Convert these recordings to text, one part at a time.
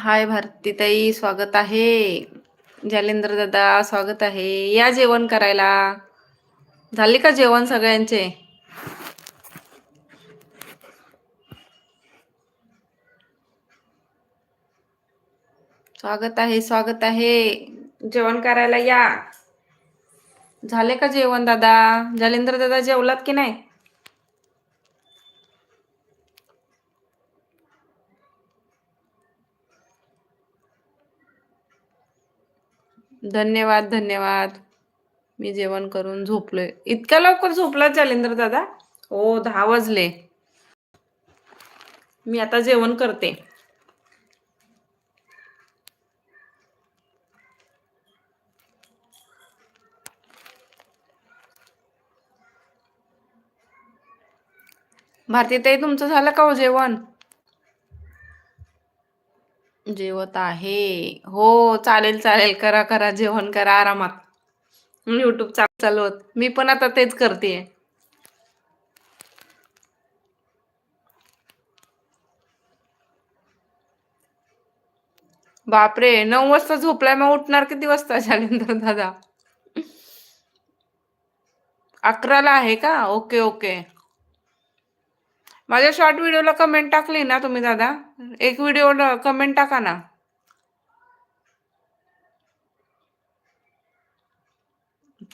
हाय भारतीताई स्वागत आहे. जालेंद्र दादा स्वागत आहे. या जेवण करायला. झाले का जेवण सगळ्यांचे? स्वागत आहे स्वागत आहे. जेवण करायला या. झाले का जेवण दादा? जालेंद्र दादा जेवलात की नाही? धन्यवाद धन्यवाद. मी जेवण करून झोपलोय. इतक्या लवकर झोपला जालेंद्र दादा? हो दहा वाजले. मी आता जेवण करते. भारतीताई तुमचं झालं का हो जेवण? जेवत आहे. हो चालेल चालेल. करा करा. जेवण करा आरामात. युट्यूब चालवत मी पण आता तेच करते बापरे नऊ वाजता झोपलाय. मग उठणार किती वाजता शालेंद्र दादा? अकराला आहे का? Okay okay. माझ्या शॉर्ट व्हिडिओला कमेंट टाकली ना तुम्ही दादा. एक व्हिडिओ कमेंट टाका ना.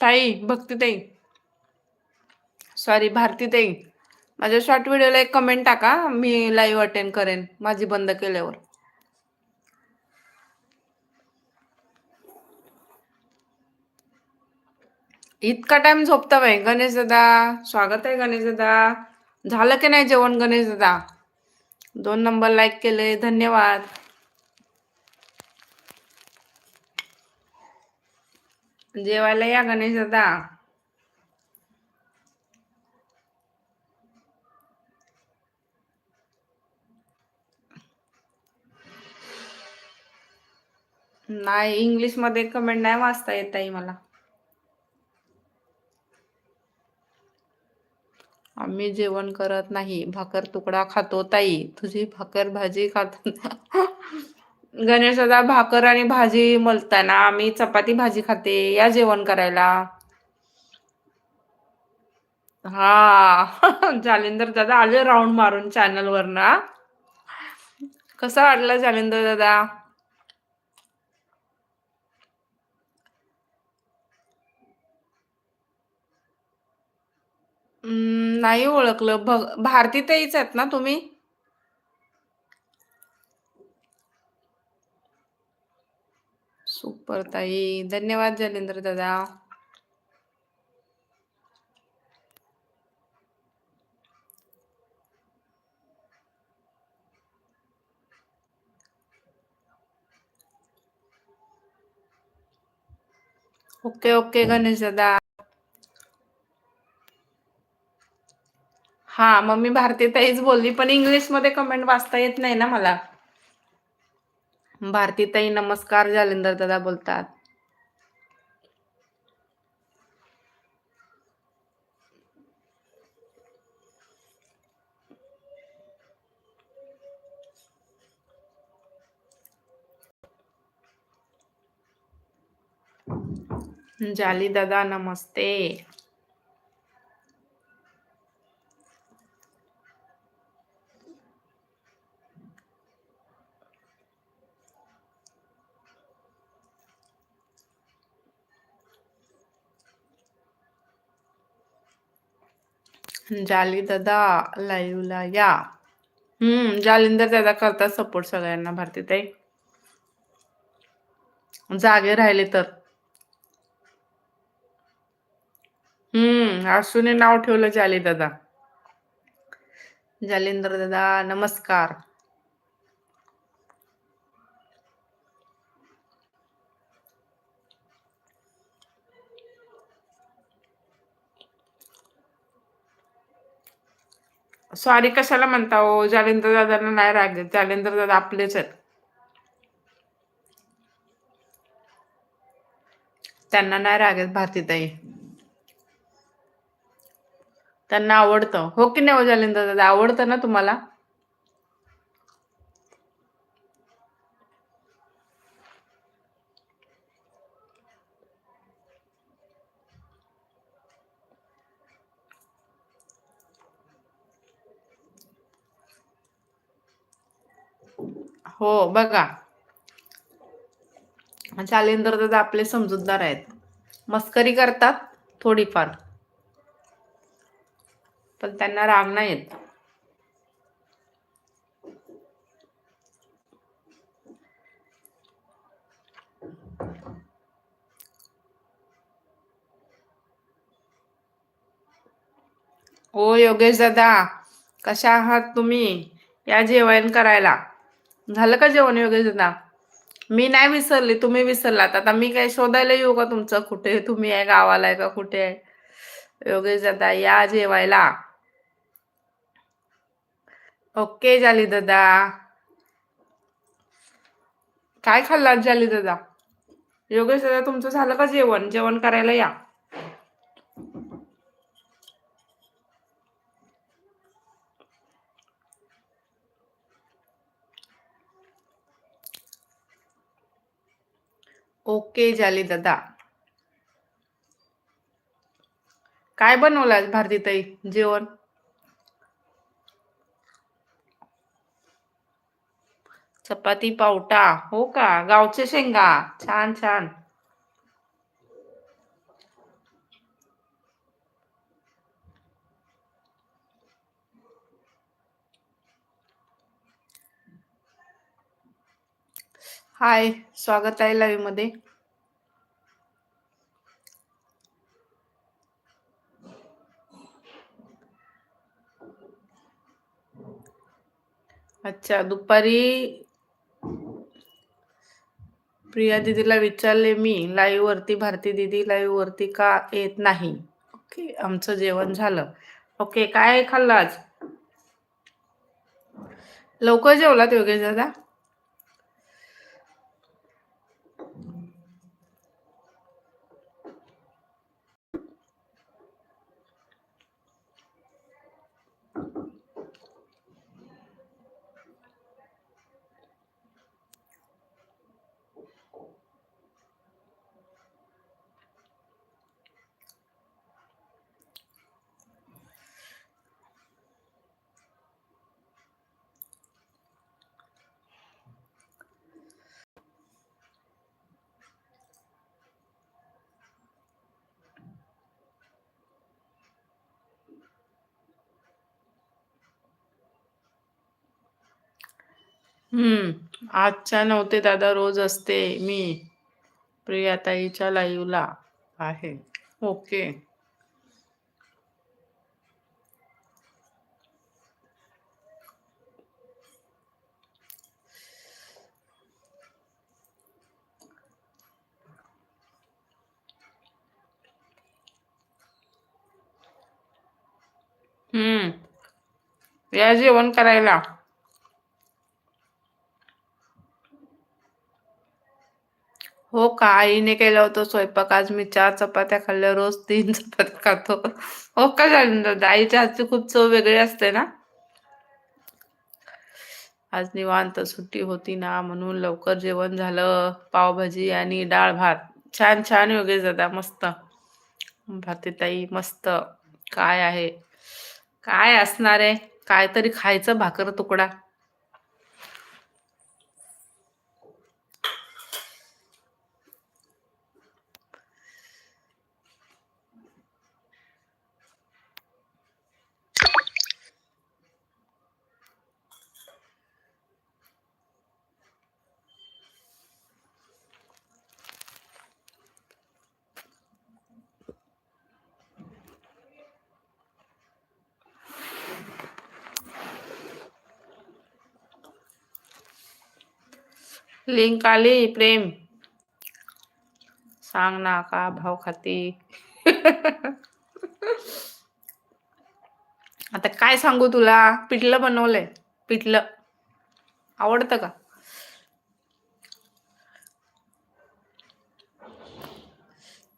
ताई भक्ती ताई. सॉरी भारती ताई. माझ्या शॉर्ट व्हिडिओला एक कमेंट टाका. मी लाईव्ह अटेंड करेन. माझी बंद केल्यावर. इतका टाइम झोपता बाई. गणेश दादा. स्वागत आहे गणेश दादा. झालं की नाही जेवण गणेश दादा? दोन नंबर लाईक केले धन्यवाद. जेवायला या गणेश दादा. नाही इंग्लिशमध्ये कमेंट नाही वाचता येत आहे मला. आम्ही जेवण करत नाही. भाकर तुकडा खातो ताई. तुझी भाकर भाजी खाताना गणेशदा भाकर आणि भाजी मलताना आम्ही चपाती भाजी खाते. या जेवण करायला. हा. जालिंदर दादा आले राऊंड मारून चॅनल वर ना कसा वाटला जालिंदर दादा? हम्म. नाही ओळखलं. भग भारती ताईच आहेत ना तुम्ही? सुपर ताई. धन्यवाद जलेंद्र दादा. ओके ओके गणेश दादा. हा मग मी भारतीताईच बोलली पण इंग्लिशमध्ये कमेंट वाचता येत नाही ना मला. भारतीताई नमस्कार जालिंदर दादा बोलतात. जाली दादा नमस्ते. जाली दादा लाईव्हला या. हम्म जालिंदर दादा करतात सपोर्ट सगळ्यांना भारती ताई. जागे राहिले तर. हम्म असूने नाव ठेवलं जाली दादा. जालिंदर दादा नमस्कार. सॉरी कशाला म्हणता हो? जालेंद्र दादांना नाही राग येत दादा आपलेच आहेत. त्यांना नाही राग येत भारतीताई. त्यांना आवडतं. हो की नाही हो जालेंद्र दादा? आवडतं ना तुम्हाला? हो बघा. शालेंद्र दादा आपले समजूतदार आहेत. मस्करी करतात थोडीफार. पण त्यांना राग नाही येत. ओ योगेश दादा. कशा आहात तुम्ही? या जेवण करायला. झालं का जेवण योगेश दादा मी नाही विसरली तुम्ही विसरलात. आता मी काय शोधायला येऊ का तुमचं? कुठे तुम्ही आहे गावाला आहे का कुठे आहे? योगेश दादा या जेवायला. ओके झाली दादा. काय खाल्लात झाली दादा? योगेश दादा तुमचं झालं का जेवण? जेवण करायला या. ओके झाले दादा. काय बनवलं भारतीताई? जेवण? चपाती पावटा हो का? गावचे शेंगा. छान छान. हाय स्वागत आहे लाईव्हमध्ये. अच्छा दुपारी प्रिया दीदीला विचारले मी लाईव्ह वरती भारती दीदी लाईव्ह वरती का येत नाही? ओके आमचं जेवण झालं. ओके काय खाल्लं आज? लवकर जेवलात योगेश दादा? हम्म. आजच्या नव्हते दादा रोज असते. मी प्रियाताईच्या लाईव्हला आहे. ओके. हम्म. या जेवण करायला हो का? आईने केलं होतं स्वयंपाक. आज मी चार चपात्या खाल्ल्या रोज तीन चपात्या खातो. हो का झालं आईच्या हातची खूप चव वेगळी असते ना? आज निवांत सुट्टी होती ना म्हणून लवकर जेवण झालं. पावभाजी आणि डाळ भात. छान छान वगैरे दादा मस्त. ताई मस्त. काय आहे? काय असणार आहे? काय तरी खायचं भाकर तुकडा. लिंक आली प्रेम. सांग ना का भाव खाती? आता काय सांगू तुला? पिठलं बनवलंय. पिठलं. आवडतं का?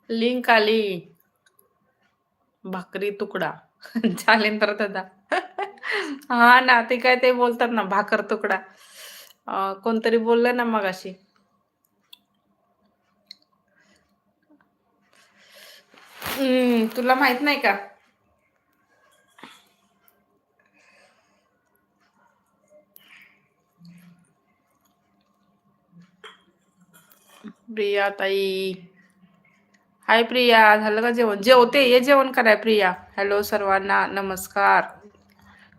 लिंक आली भाकरी तुकडा. चालेल तर दादा. हा ना ते काय ते बोलतात ना भाकर तुकडा. कोणतरी बोललं ना मग अशी तुला माहीत नाही का? प्रिया ताई हाय प्रिया झालं का जेवण? जेवते ये जेवण कराय प्रिया. हॅलो सर्वांना नमस्कार.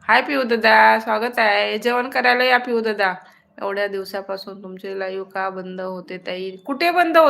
हाय पिऊ दादा स्वागत आहे. जेवण करायला या पिऊ दादा एवढ्या दिवसापासून तुमचे लाईव्ह का बंद होते ताई? कुठे बंद होते?